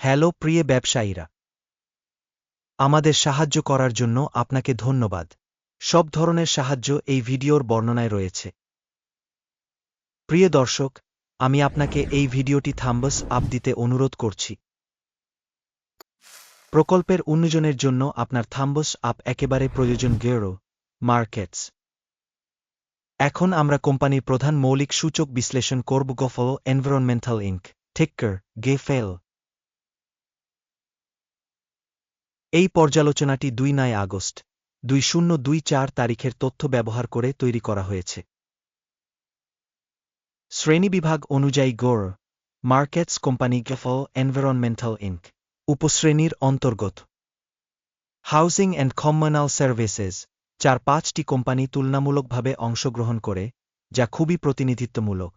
Hello প্রিয় ব্যবসায়ীরা। আমাদের সাহায্য করার জন্য আপনাকে ধন্যবাদ। সব ধরনের সাহায্য এই ভিডিওর বর্ণনায় রয়েছে। প্রিয় দর্শক, আমি আপনাকে এই ভিডিওটি থাম্বস আপ দিতে অনুরোধ করছি। প্রকল্পের উন্নয়নের জন্য আপনার থাম্বস আপ একেবারে প্রয়োজন গেরো, মার্কেটস। এখন আমরা কোম্পানির প্রধান মৌলিক সূচক বিশ্লেষণ করব গফল এনভায়রনমেন্টাল ইঙ্ক টেক্কার গে এই পর্যালোচনাটি দুই নয় আগস্ট, দুই শূন্য দুই চার তারিখের তথ্য ব্যবহার করে তৈরি করা হয়েছে। শ্রেণীবিভাগ অনুযায়ী গোর, মার্কেটস কোম্পানি গেফল এনভায়রনমেন্টাল ইঙ্ক উপশ্রেণীর অন্তর্গত। হাউজিং অ্যান্ড কমিউনাল সার্ভিসেস, চার পাঁচটি কোম্পানি তুলনামূলকভাবে অংশগ্রহণ করে, যা খুবই প্রতিনিধিত্বমূলক।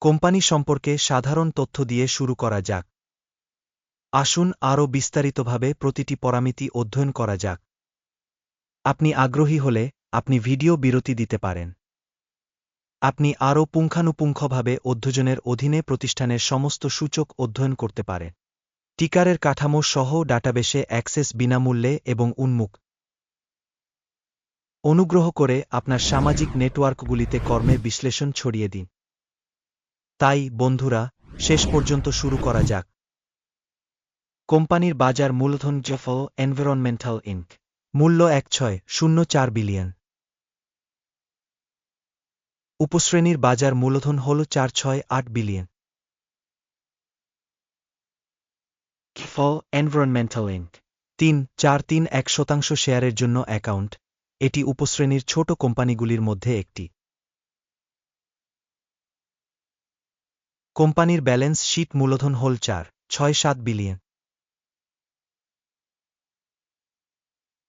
কোম্পানি সম্পর্কে সাধারণ তথ্য দিয়ে শুরু করা যাক। আসুন আরও বিস্তারিতভাবে প্রতিটি পরামিতি অধ্যয়ন করা যাক। আপনি আগ্রহী হলে আপনি ভিডিও বিরতি দিতে পারেন। আপনি আরও পুঙ্খানুপুঙ্খভাবে অধ্যয়নের অধীনে প্রতিষ্ঠানের সমস্ত সূচক অধ্যয়ন করতে পারেন। টিকারের কাঠামো সহ ডাটাবেসে অ্যাক্সেস বিনামূল্যে এবং উন্মুক অনুগ্রহ করে আপনার সামাজিক নেটওয়ার্কগুলিতে কর্মের বিশ্লেষণ ছড়িয়ে দিন। তাই, বন্ধুরা, শেষ পর্যন্ত শুরু করা যাক। কোম্পানির বাজার মূলধন জফল এনভায়রনমেন্টাল ইঙ্ক মূল্য এক ছয়, শূন্য চার বিলিয়ন। উপশ্রেণীর বাজার মূলধন হল চার ছয় আট বিলিয়ন। ফল এনভায়রনমেন্টাল ইঙ্ক তিন, চার তিন এক শতাংশ শেয়ারের জন্য অ্যাকাউন্ট, এটি উপশ্রেণীর ছোট কোম্পানিগুলির মধ্যে একটি। কোম্পানির ব্যালেন্স শীট মূলধন হল চার, ছয় সাত বিলিয়ন।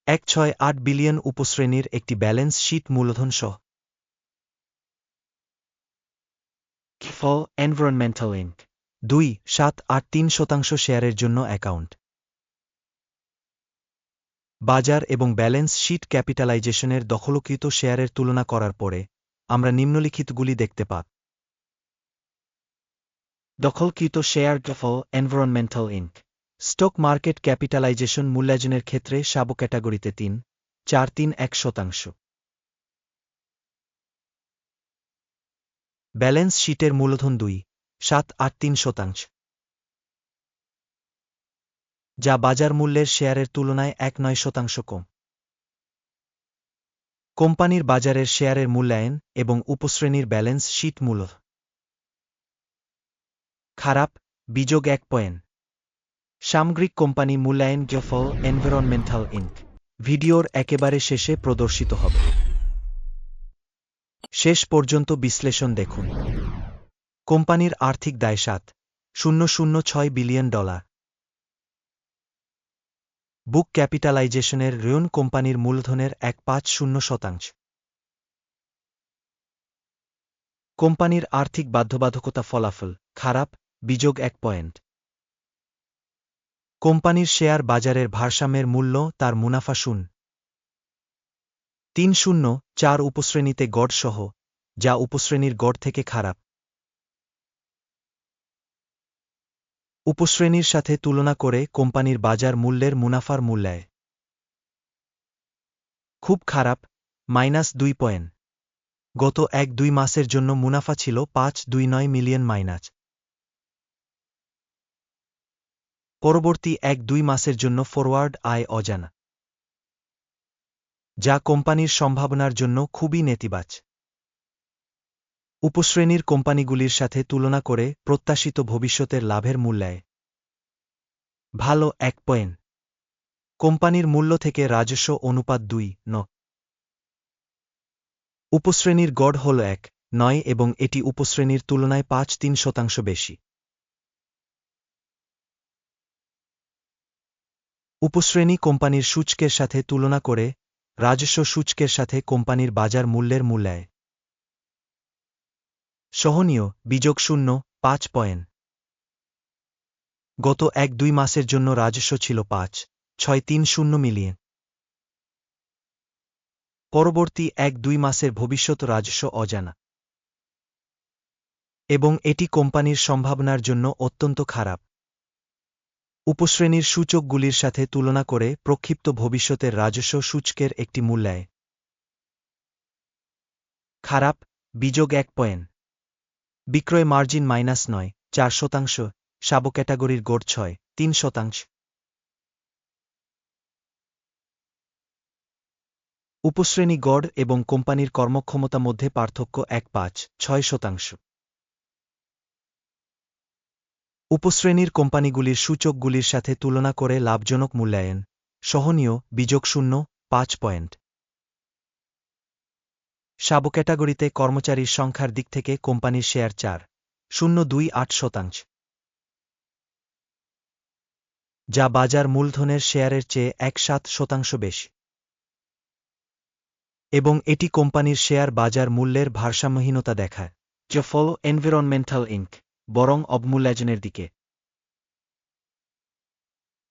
এক ছয় আট বিলিয়ন উপশ্রেণীর একটি ব্যালেন্স শীট মূলধন সহ। ফল এনভায়রনমেন্টাল ইঙ্ক দুই সাত আট তিন শতাংশ শেয়ারের জন্য অ্যাকাউন্ট। বাজার এবং ব্যালেন্স শীট ক্যাপিটালাইজেশনের দখলকৃত শেয়ারের তুলনা করার পরে আমরা নিম্নলিখিতগুলি দেখতে পাব দখলকৃত share গফল environmental Inc stock market capitalization মূল্যায়নের ক্ষেত্রে সাব ক্যাটাগরিতে তিন, চার তিন এক শতাংশ। ব্যালেন্স শীটের মূলধন দুই, সাত আট তিন শতাংশ। যা বাজার মূল্যের শেয়ারের তুলনায় এক নয় শতাংশ কম। কোম্পানির বাজারের শেয়ারের মূল্যায়ন এবং উপশ্রেণীর ব্যালেন্স শীট মূল খারাপ, বিযোগ এক পয়েন্ট। সামগ্রিক কোম্পানি মূল্যায়ন গফল এনভায়রনমেন্টাল ইঙ্ক ভিডিওর একেবারে শেষে প্রদর্শিত হবে। শেষ পর্যন্ত বিশ্লেষণ দেখুন। কোম্পানির আর্থিক দায় সাত। শূন্য শূন্য ছয় বিলিয়ন ডলার। বুক ক্যাপিটালাইজেশনের ঋণ কোম্পানির মূলধনের এক পাঁচ শূন্য শতাংশ। কোম্পানির আর্থিক বাধ্যবাধকতা ফলাফল খারাপ বিযোগ এক পয়েন্ট। কোম্পানির শেয়ার বাজারের ভারসাম্যের মূল্য তার মুনাফা শূন্য। তিন শূন্য চার উপশ্রেণীতে গড় সহ যা উপশ্রেণীর গড় থেকে খারাপ। উপশ্রেণীর সাথে তুলনা করে কোম্পানির বাজার মূল্যের মুনাফার মূল্যায়। খুব খারাপ, মাইনাস দুই পয়েন্ট। গত এক দুই মাসের জন্য মুনাফা ছিল পাঁচ দুই নয় মিলিয়ন মাইনাস। পরবর্তী এক দুই মাসের জন্য ফরওয়ার্ড আয় অজানা, যা কোম্পানির সম্ভাবনার জন্য খুবই নেতিবাচ। উপশ্রেণীর কোম্পানিগুলির সাথে তুলনা করে প্রত্যাশিত ভবিষ্যতের লাভের মূল্যায়। ভালো এক পয়েন্ট। কোম্পানির মূল্য থেকে রাজস্ব অনুপাত দুই ন উপশ্রেণীর গড় হল এক, নয় এবং এটি উপশ্রেণীর তুলনায় পাঁচ তিন শতাংশ বেশি। উপশ্রেণী কোম্পানির সূচকের সাথে তুলনা করে রাজস্ব সূচকের সাথে কোম্পানির বাজার মূল্যের মূল্যায়। সহনীয়, বিযোগ শূন্য, পাঁচ পয়েন্ট। গত এক দুই মাসের জন্য রাজস্ব ছিল পাঁচ, ছয় তিন শূন্য মিলিয়ন। পরবর্তী এক দুই মাসের ভবিষ্যৎ রাজস্ব অজানা। এবং এটি কোম্পানির সম্ভাবনার জন্য অত্যন্ত খারাপ। উপশ্রেণীর সূচকগুলির সাথে তুলনা করে প্রক্ষিপ্ত ভবিষ্যতের রাজস্ব সূচকের একটি মূল্যায় খারাপ, বিযোগ এক পয়েন্ট। বিক্রয় মার্জিন মাইনাস নয়, চার শতাংশ সাব ক্যাটাগরির গড় ছয়, তিন শতাংশ। উপশ্রেণী গড় এবং কোম্পানির কর্মক্ষমতা মধ্যে পার্থক্য এক পাঁচ, ছয় শতাংশ। উপশ্রেণীর কোম্পানিগুলির সূচকগুলির সাথে তুলনা করে লাভজনক মূল্যায়ন। সহনীয় বিযোগ শূন্য পাঁচ পয়েন্ট। সাব ক্যাটাগরিতে কর্মচারীর সংখ্যার দিক থেকে কোম্পানির শেয়ার চার। শূন্য দুই আট শতাংশ। যা বাজার মূলধনের শেয়ারের চেয়ে এক সাত শতাংশ বেশি। এবং এটি কোম্পানির শেয়ার বাজার মূল্যের ভারসাম্যহীনতা দেখায়। যা ফল এনভিরনমেন্টাল ইঙ্ক বরং অবমূল্যায়নের দিকে।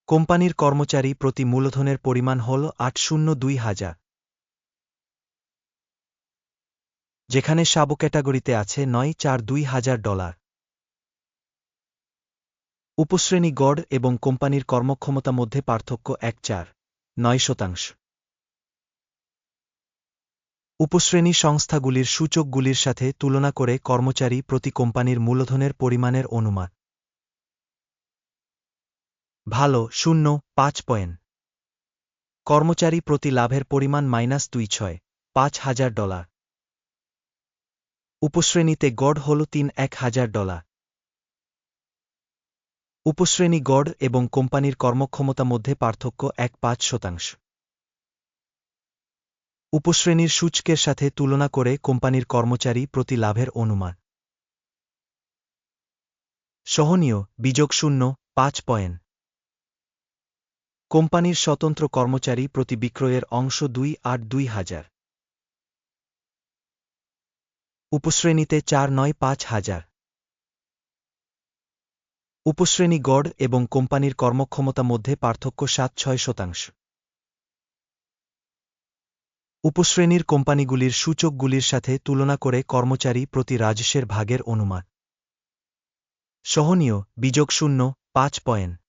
কোম্পানির কর্মচারী প্রতি মূলধনের পরিমাণ হল আট শূন্য দুই হাজার। যেখানে সাব ক্যাটাগরিতে আছে নয় চার দুই হাজার ডলার। উপশ্রেণী গড় এবং কোম্পানির কর্মক্ষমতা মধ্যে পার্থক্য এক চার, নয় শতাংশ। উপশ্রেণী সংস্থাগুলির সূচকগুলির সাথে তুলনা করে কর্মচারী প্রতি কোম্পানির মূলধনের পরিমাণের অনুমান। ভালো, শূন্য, পাঁচ পয়েন্ট। কর্মচারী প্রতি লাভের পরিমাণ মাইনাস দুই ছয়, পাঁচ হাজার ডলার। উপশ্রেণীতে গড় হল তিন, এক হাজার ডলার। উপশ্রেণী গড় এবং কোম্পানির কর্মক্ষমতা মধ্যে পার্থক্য এক, পাঁচ শতাংশ। উপশ্রেণীর সূচকের সাথে তুলনা করে কোম্পানির কর্মচারী প্রতি লাভের অনুমান। সহনীয়, বিযোগ শূন্য, পাঁচ পয়েন্ট। কোম্পানির স্বতন্ত্র কর্মচারী প্রতি বিক্রয়ের অংশ দুই আট দুই হাজার। উপশ্রেণীতে চার নয় পাঁচ হাজার। উপশ্রেণী গড় এবং কোম্পানির কর্মক্ষমতা মধ্যে পার্থক্য সাত ছয় শতাংশ। উপশ্রেণীর কোম্পানিগুলির সূচকগুলির সাথে তুলনা করে কর্মচারী প্রতি রাজস্বের ভাগের অনুমান। সহনীয়, বিযোগ শূন্য, পাঁচ পয়েন্ট।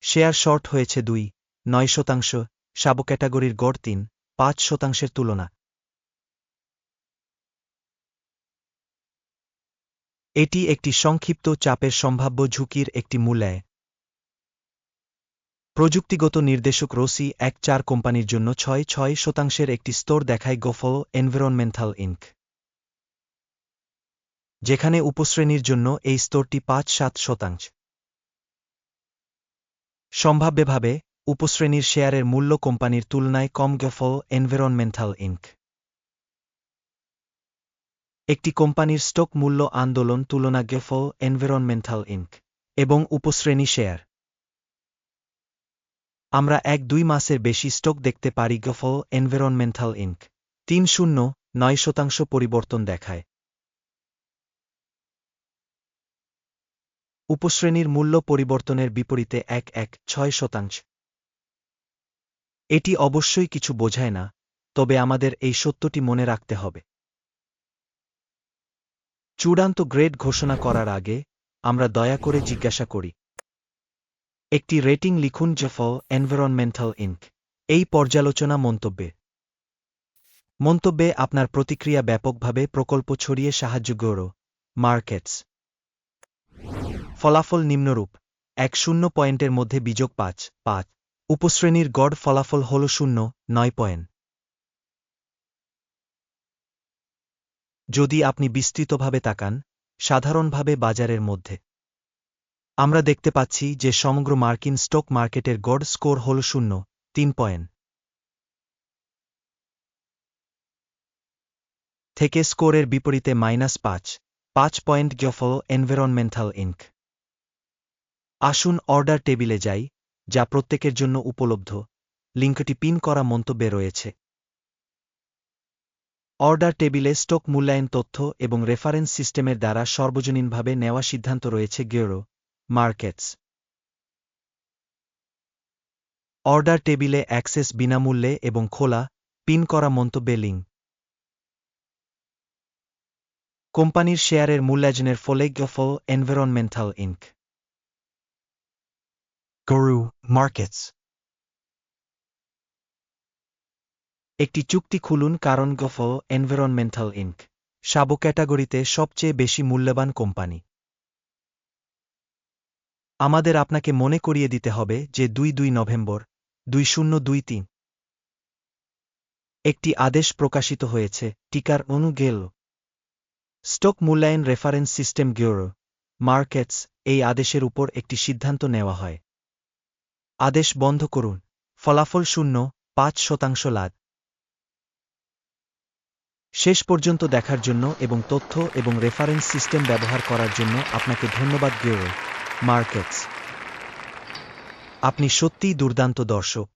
শেয়ার শর্ট হয়েছে দুই, নয় শতাংশ সাব ক্যাটাগরির গড় তিন, পাঁচ শতাংশের তুলনা। এটি একটি সংক্ষিপ্ত চাপের সম্ভাব্য ঝুঁকির একটি মূল্যায়। প্রযুক্তিগত নির্দেশক রোসি এক চার কোম্পানির জন্য ছয় ছয় শতাংশের একটি স্তর দেখায় গোফল এনভায়রনমেন্টাল ইনক। যেখানে উপশ্রেণীর জন্য এই স্তরটি পাঁচ সাত শতাংশ। সম্ভাব্যভাবে উপশ্রেণীর শেয়ারের মূল্য কোম্পানির তুলনায় কম গফল এনভায়রনমেন্টাল ইনক। একটি কোম্পানির স্টক মূল্য আন্দোলন তুলনা গেফল এনভায়রনমেন্টাল ইনক এবং উপশ্রেণী শেয়ার। আমরা এক দুই মাসের বেশি স্টক দেখতে পারি গফল এনভায়রনমেন্টাল ইনক। তিন শূন্য, নয় শতাংশ পরিবর্তন দেখায়। উপশ্রেণীর মূল্য পরিবর্তনের বিপরীতে এক এক, ছয় শতাংশ। এটি অবশ্যই কিছু বোঝায় না, তবে আমাদের এই সত্যটি মনে রাখতে হবে। চূড়ান্ত গ্রেড ঘোষণা করার আগে আমরা দয়া করে জিজ্ঞাসা করি। একটি রেটিং লিখুন জফল এনভায়রনমেন্টাল ইনক এই পর্যালোচনা মন্তব্যে। মন্তব্যে আপনার প্রতিক্রিয়া ব্যাপকভাবে প্রকল্প ছড়িয়ে সাহায্য গৌর মার্কেটস। ফলাফল নিম্নরূপ। এক শূন্য পয়েন্টের মধ্যে বিযোগ পাঁচ পাঁচ। উপশ্রেণীর গড় ফলাফল হল শূন্য, নয় পয়েন্ট। যদি আপনি বিস্তৃতভাবে তাকান, সাধারণভাবে বাজারের মধ্যে। আমরা দেখতে পাচ্ছি যে সমগ্র মার্কিন স্টক মার্কেটের গড় স্কোর হল শূন্য, তিন পয়েন্ট। থেকে স্কোরের বিপরীতে মাইনাস পাঁচ পাঁচ পয়েন্ট গফল এনভায়রনমেন্টাল ইনক। আসুন অর্ডার টেবিলে যাই, যা প্রত্যেকের জন্য উপলব্ধ। লিঙ্কটি পিন করা মন্তব্যে রয়েছে। অর্ডার টেবিলে স্টক মূল্যায়ন তথ্য এবং রেফারেন্স সিস্টেমের দ্বারা সর্বজনীনভাবে নেওয়া সিদ্ধান্ত রয়েছে গেরো মার্কেটস অর্ডার টেবিলে অ্যাক্সেস বিনামূল্যে এবং খোলা পিন করা মন্তব্যে লিঙ্ক কোম্পানির শেয়ারের মূল্যায়নের ফলে গফল এনভায়রনমেন্টাল ইনক গরু মার্কেটস একটি চুক্তি খুলুন কারণ গফ এনভায়রনমেন্টাল ইনক সাবো ক্যাটাগরিতে সবচেয়ে বেশি মূল্যবান কোম্পানি। আমাদের আপনাকে মনে করিয়ে দিতে হবে যে দুই দুই নভেম্বর, দুই শূন্য দুই তিন। একটি আদেশ প্রকাশিত হয়েছে, টিকার অনুগেল স্টক মূল্যায়ন রেফারেন্স সিস্টেম গিওরো মার্কেটস, এই আদেশের উপর একটি সিদ্ধান্ত নেওয়া হয়। আদেশ বন্ধ করুন, ফলাফল শূন্য, পাঁচ শতাংশ লাভ। শেষ পর্যন্ত দেখার জন্য এবং তথ্য এবং রেফারেন্স সিস্টেম ব্যবহার করার জন্য আপনাকে ধন্যবাদ গিওরো মার্কেটস। আপনি সত্যিই দুর্দান্ত দর্শক।